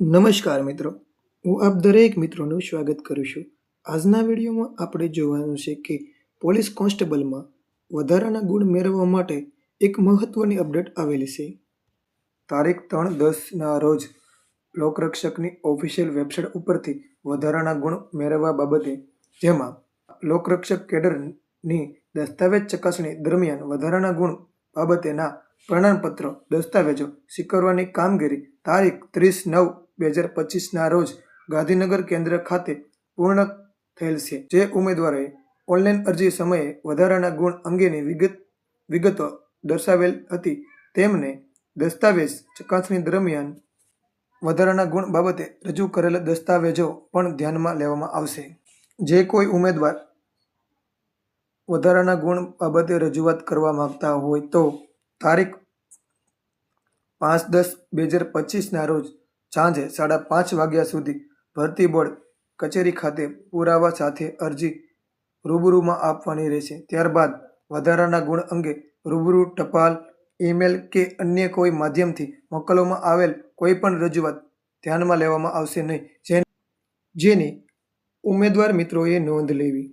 નમસ્કાર મિત્રો. હું આપ દરેક મિત્રોનું સ્વાગત કરું છું. આજના વિડીયોમાં આપણે જોવાનું છે કે પોલીસ કોન્સ્ટેબલમાં વધારાના ગુણ મેળવવા માટે એક મહત્વની અપડેટ આવેલી છે. તારીખ ત્રણ દસના રોજ લોકરક્ષકની ઓફિશિયલ વેબસાઇટ ઉપરથી વધારાના ગુણ મેળવવા બાબતે જેમાં લોકરક્ષક કેડરની દસ્તાવેજ ચકાસણી દરમિયાન વધારાના ગુણ બાબતેના પ્રમાણપત્રો, દસ્તાવેજો, સ્વીકારવાની કામગીરી, તારીખ ત્રીસ નવ બે હજાર પચીસના રોજ ગાંધીનગર કેન્દ્ર ખાતે પૂર્ણ થયેલ છે, જે ઉમેદવારોએ ઓનલાઈન અરજી સમયે વધારાના ગુણ અંગેની વિગત, વિગતો દર્શાવેલ હતી. તેમને દસ્તાવેજ ચકાસણી દરમિયાન વધારાના ગુણ બાબતે રજૂ કરેલા દસ્તાવેજો પણ ધ્યાનમાં લેવામાં આવશે. જે કોઈ ઉમેદવાર વધારાના ગુણ બાબતે રજૂઆત કરવા માગતા હોય તો તારીખ પાંચ દસ બે હજાર પચીસના રોજ સાંજે સાડા પાંચ વાગ્યા સુધી ભરતી બોર્ડ કચેરી ખાતે પુરાવા સાથે અરજી રૂબરૂમાં આપવાની રહેશે. ત્યારબાદ વધારાના ગુણ અંગે રૂબરૂ ટપાલ, ઈમેલ કે અન્ય કોઈ માધ્યમથી મોકલવામાં આવેલ કોઈપણ રજૂઆત ધ્યાનમાં લેવામાં આવશે નહીં. જેની ઉમેદવાર મિત્રોએ નોંધ લેવી.